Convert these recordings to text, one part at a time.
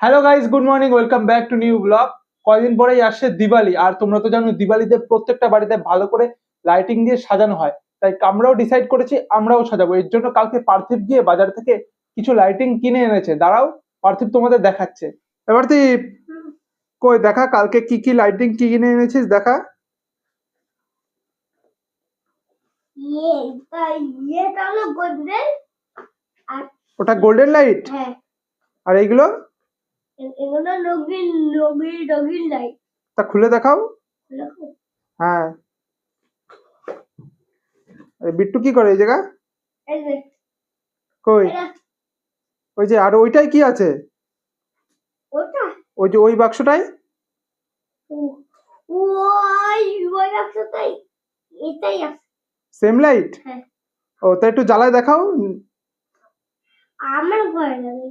Hello guys good morning welcome back to new blog কয়েকদিন পরেই আসছে দিওয়ালি। আর তোমরা তো জানো দিওয়ালিতে প্রত্যেকটা বাড়িতে ভালো করে লাইটিং দিয়ে সাজানো হয়। তাই আমরাও ডিসাইড করেছি আমরাও সাজাবো। এর জন্য কালকে পার্থিব গিয়ে বাজার থেকে কিছু লাইটিং কিনে এনেছে। দাঁড়াও পার্থিব তোমাদের দেখাচ্ছে। এবার তুই কই দেখা কালকে কি কি লাইটিং কি কিনে এনেছিস দেখা? ওটা গোল্ডেন লাইট আর এইগুলো? এগুলো রঙিন রঙিন রঙিন লাইট তা খুলে দেখাও। হ্যাঁ। বিট্টু কি করে এই জায়গা কই? ওই যে আর ওইটাই কি আছে? ওই যে ওই বাক্সটাই? ওই ওই একসাথেই এটাই আছে। সেম লাইট হ্যাঁ। ও তা একটু জ্বালায় দেখাও। আমার ভয় লাগে।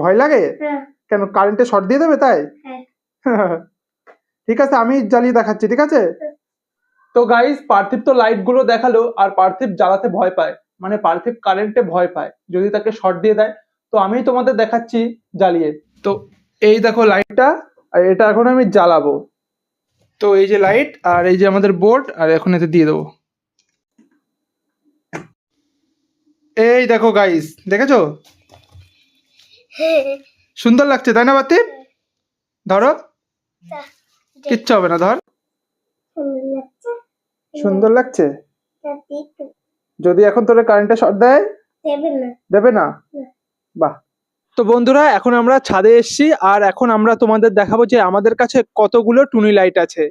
ভয় লাগে? হ্যাঁ। কেন? কারেন্টে শর্ট দিয়ে দেবে তাই? হ্যাঁ। ঠিক আছে আমি জ্বালিয়ে দেখাচ্ছি ঠিক আছে? তো গাইস পার্থিব তো লাইটগুলো দেখাল আর পার্থিব জ্বালাতে ভয় পায়। মানে পার্থিব কারেন্টে ভয় পায় যদি তাকে শর্ট দিয়ে দেয়। তো আমি তোমাদের দেখাচ্ছি জ্বালিয়ে। তো এই দেখো লাইটটা আর এটা এখন আমি জ্বালাবো। তো এই যে লাইট আর এই যে আমাদের বোর্ড আর এখন এতে দিয়ে দেবো। এই দেখো গাইস দেখেছ? সুন্দর লাগছে, তাই না পার্থিব ধরো। কিচ্ছু হবে না, ধর। সুন্দর লাগছে? যদি এখন তোর কারেন্টে শর্ট দেয়? দেবে না? বাহ। তো বন্ধুরা, এখন আমরা ছাদে এসেছি, আর এখন আমরা তোমাদের দেখাবো যে আমাদের কাছে কতগুলো টুনি লাইট আছে।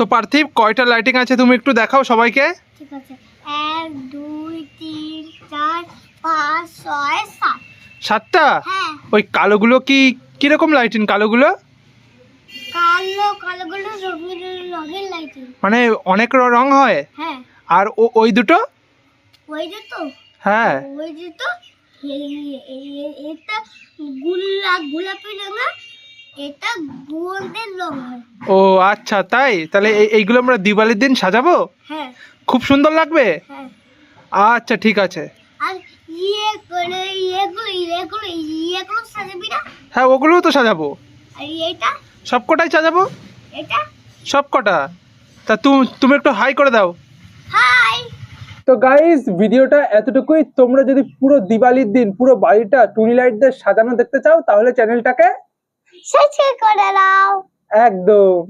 তো পার্থিব কয়টা লাইটিং আছে তুমি একটু দেখাও সবাইকে? ঠিক আছে। এক দুই তিন চার পাঁচ ছয় সাত। সাতটা? হ্যাঁ। ওই কালোগুলো কি কীরকম লাইটিং কালোগুলো? কালো কালোগুলো লাইটিং মানে অনেক র- হয়? হ্যাঁ। আর ওই দুটো? ওই তো হ্যাঁ। ওই এ- এটা গোলাপি এটা গোল্ডেন রং হয়। ও আচ্ছা তাই? তাহলে এই- এইগুলো আমরা দিওয়ালির দিন সাজাবো? হ্যাঁ। খুব সুন্দর লাগবে? হ্যাঁ। আচ্ছা ঠিক আছে। আর ইয়ে করে সাজাবি না? হ্যাঁ ওগুলোও তো সাজাবো। আর এটা? সব কটাই সাজাবো? এটা? সব কটা তা তুমি তুমি একটু হাই করে দাও। হাই! তো গাইস ভিডিওটা এতটুকুই। তোমরা যদি পুরো দিওয়ালির দিন পুরো বাড়িটা টুনি লাইট দিয়ে সাজানো দেখতে চাও তাহলে চ্যানেলটাকে সাবস্ক্রাইব করে দাও একদম।